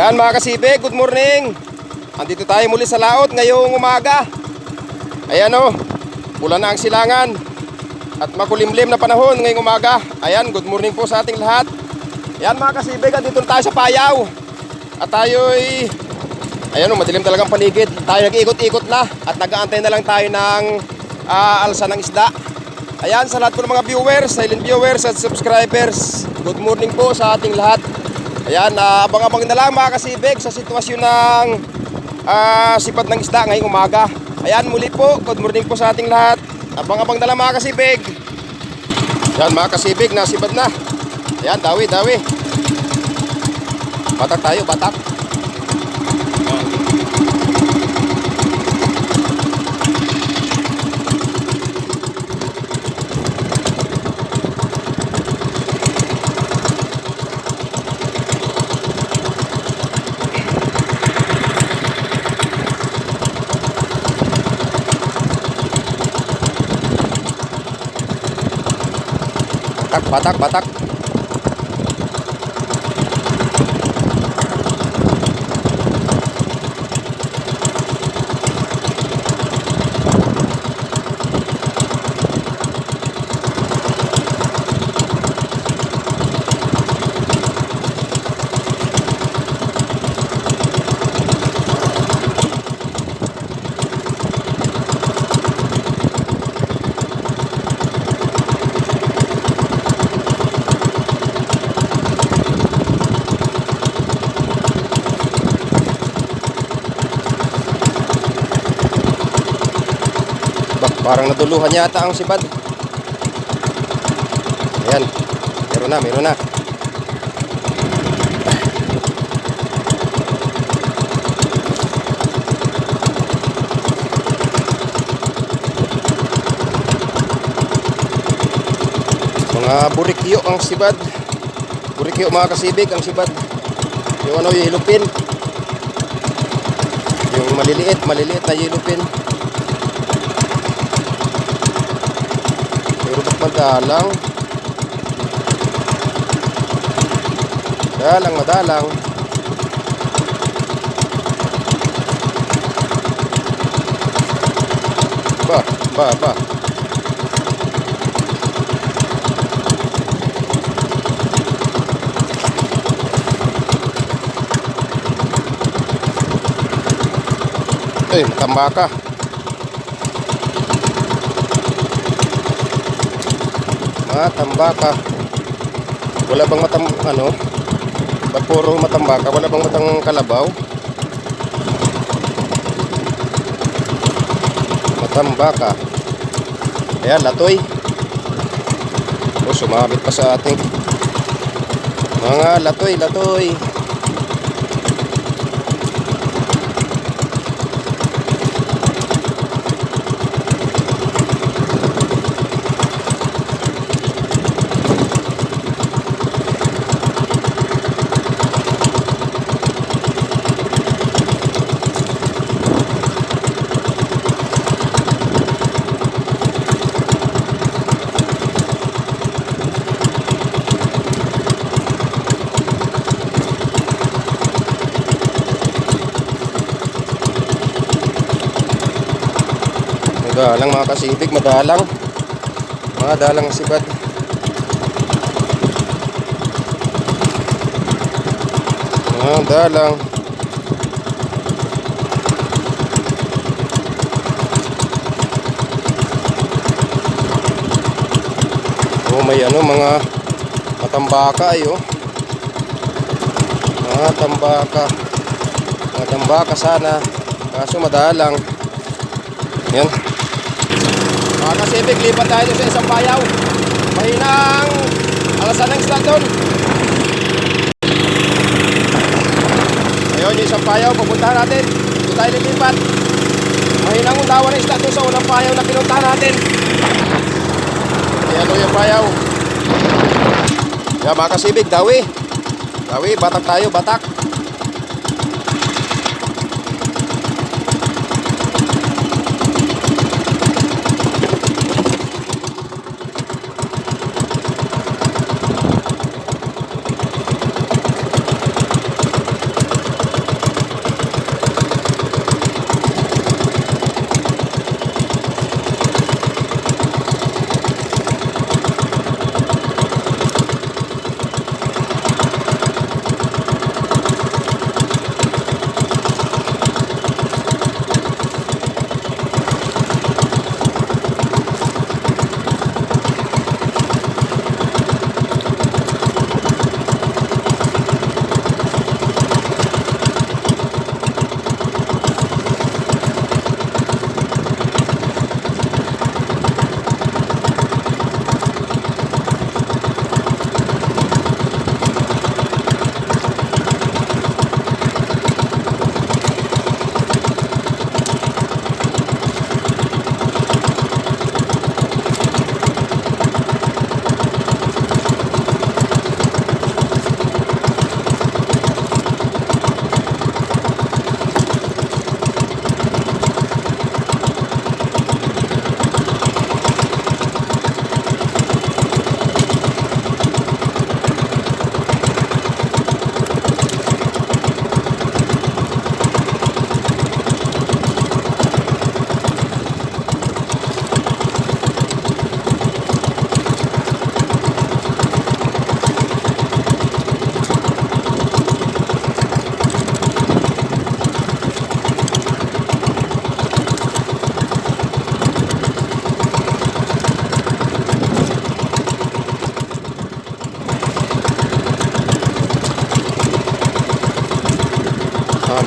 Yan mga kasibig, good morning. Andito tayo muli sa laot ngayong umaga. Ayan o, pula na ang silangan. At makulimlim na panahon ngayong umaga. Ayan, good morning po sa ating lahat. Yan mga kasibig, andito tayo sa Payaw. At tayo'y, ayan o, madilim talagang paligid. Tayo nag-ikot-ikot na at nag-aantay na lang tayo ng ah, alsa ng isda. Ayan, sa lahat po ng mga viewers, silent viewers at subscribers, good morning po sa ating lahat. Ayan, ah, abang-abang na lang mga kasibig sa sitwasyon ng ah, sipad ng isda ngayong umaga. Ayan, muli po, good morning po sa ating lahat. Abang-abang na lang mga kasibig. Ayan mga kasibig, nasipad na. Ayan, dawi, dawi. Batak tayo, batak. Batak, batak, batak. Parang natuluhan yata ang sipad. Ayan. Meron na, meron na. Mga burikyo ang sibad. Burikyo mga kasibig ang sibad. Yung ano yung hilupin. Yung maliliit, maliliit na hilupin. Madalang? Dalang, madalang. Ba, ba, ba. Eh, tambaka. Mga tambaka. Wala bang matam ano? Ba't puro matambaka? Wala bang matang kalabaw? Matambaka. Ayan, latoy. O, sumabit pa sa ating mga latoy, latoy. Kasibig, madalang. Madalang ang sibad. Madalang. Oh, may ano mga matambaka ay oh. Mga tambaka. Mga sana. Kaso madalang. Yan. Mga kasibig, lipat tayo sa isang payaw. Mahinang alasan ng isla doon. Ayun yung isang payaw, pupuntahan natin. Doon tayo lilipat. Mahinang undawan ng doon sa unang payaw na pinuntahan natin. Ayan o yung payaw. Yan mga kasibig, dawi. Dawi, batak tayo, batak.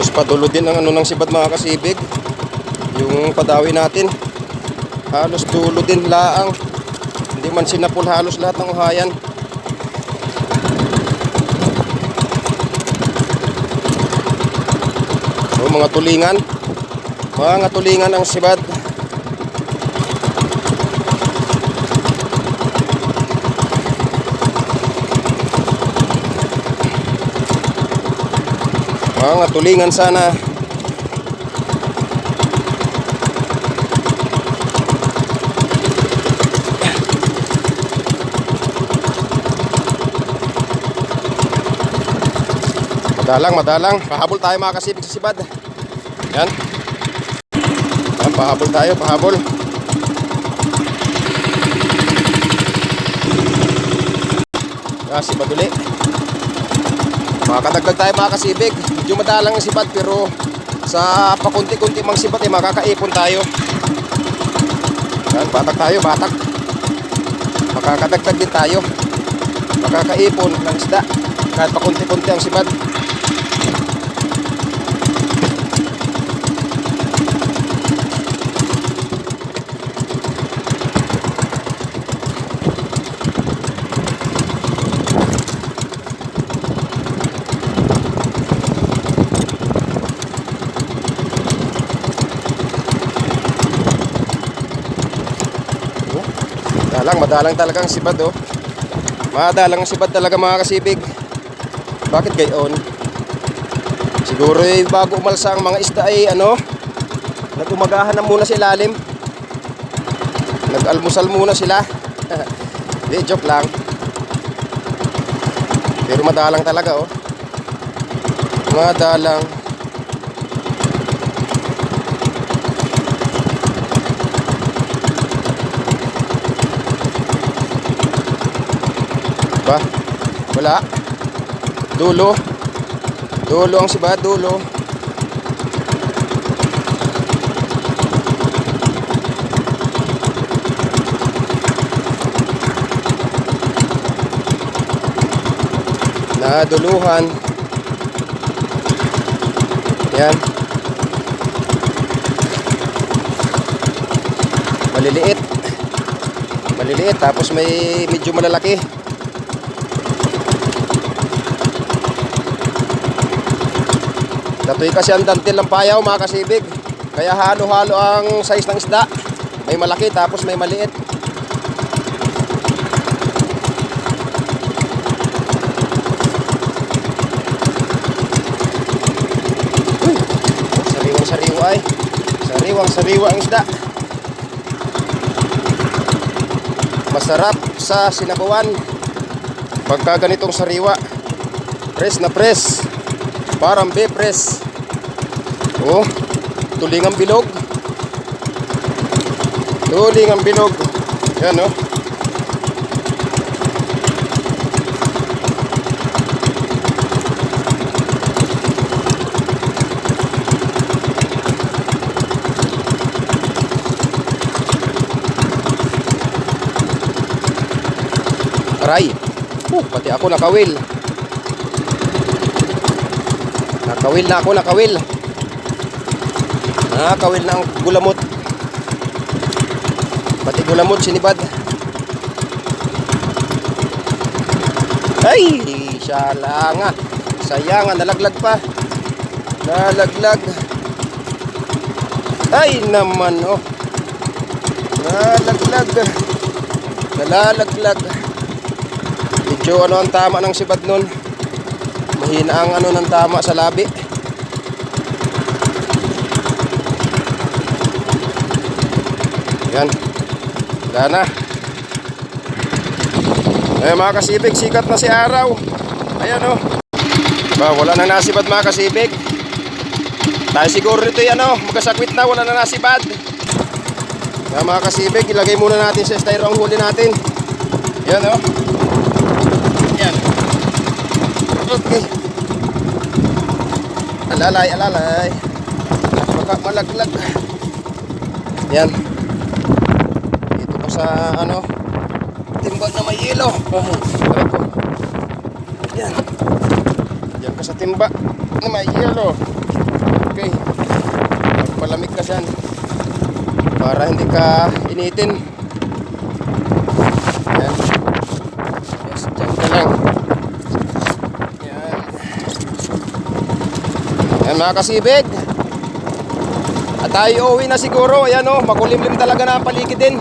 Halos padulo din ang ano ng sibad mga kasibig. Yung padawi natin. Halos dulo din laang. Hindi man sinapul halos lahat ng uhayan. So, mga tulingan. Mga tulingan ang sibad. Mga tulingan sana. Madalang, madalang. Pahabol tayo mga kasibig sa sibad. Yan. Yan, pahabol tayo, pahabol. Ah, sibad uli. Makakadagdag tayo mga kasibig. Medyo madalang ang sibad pero sa pakunti-kunti mang sibad eh makakaipon tayo. Yan, batak tayo, batak. Makakadagdag din tayo. Makakaipon ng isda. Kahit pakunti-kunti ang sibad. Madalang, madalang talaga ang sibad oh. Madalang ang sibad talaga mga kasibig. Bakit gayon? Siguro eh, bago umalsa ang mga isda ay ano, nagumagahan na muna sa ilalim. Nag-almusal muna sila. Di, joke lang. Pero madalang talaga oh. Madalang. Ba? Wala. Dulo. Dulo ang siba, dulo. Naduluhan. Yan. Maliliit. Maliliit tapos may medyo malalaki. Datoy kasi ang dantil ng payaw mga kasibig. Kaya halo-halo ang size ng isda. May malaki tapos may maliit. Uy, Sariwang sariwa ay. Sariwang sariwa ang isda. Masarap sa sinabawan. Pagka ganitong sariwa. Press na press. Parang bepres. Oh, tulingang bilog. Tulingang bilog. Yan oh. Aray. Uh, pati ako nakawil. Nakawil na ako, nakawil. Nakawil na ang gulamot. Pati gulamot, sinibad. Ay, shala nga. Sayang nalaglag pa. Nalaglag. Ay naman, oh. Nalaglag. Nalalaglag. Medyo ano ang tama ng sibad nun. Mahina ang ano ng tama sa labi. Yan. Wala na. Eh mga kasibig, sikat na si araw. Ayan oh. Ba, wala na nasibad mga kasibig. Tayo siguro nito yan oh. Magkasakwit na, wala na nasibad. Kaya mga kasibig, ilagay muna natin sa styro ang huli natin. Yan oh. Yan. Okay. Alalay, alalay. Baka malaglag. Yan. Dito pa sa ano, timba na may yelo. Ko. Yan. Yan ka sa timba na may yelo. Okay. Palamig ka dyan. Para hindi ka initin. Ayan. Yes, dyan ka lang. Ayan. Ayan mga kasibig. At tayo uuwi na siguro. Ayan o, makulimlim talaga na ang paligid din.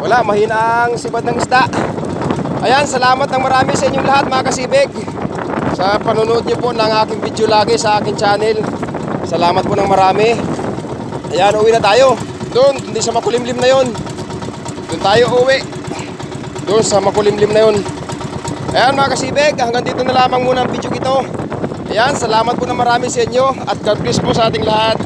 Wala, mahina ang sibad ng isda. Ayan, salamat ng marami sa inyong lahat mga kasibig. Sa panonood niyo po ng aking video lagi sa aking channel. Salamat po ng marami. Ayan, uwi na tayo. Doon, hindi sa makulimlim na yon. Doon tayo uwi. Doon sa makulimlim na yon. Ayan mga kasibig, hanggang dito na lamang muna ang video ito. Ayan, salamat po ng marami sa inyo at God bless po sa ating lahat.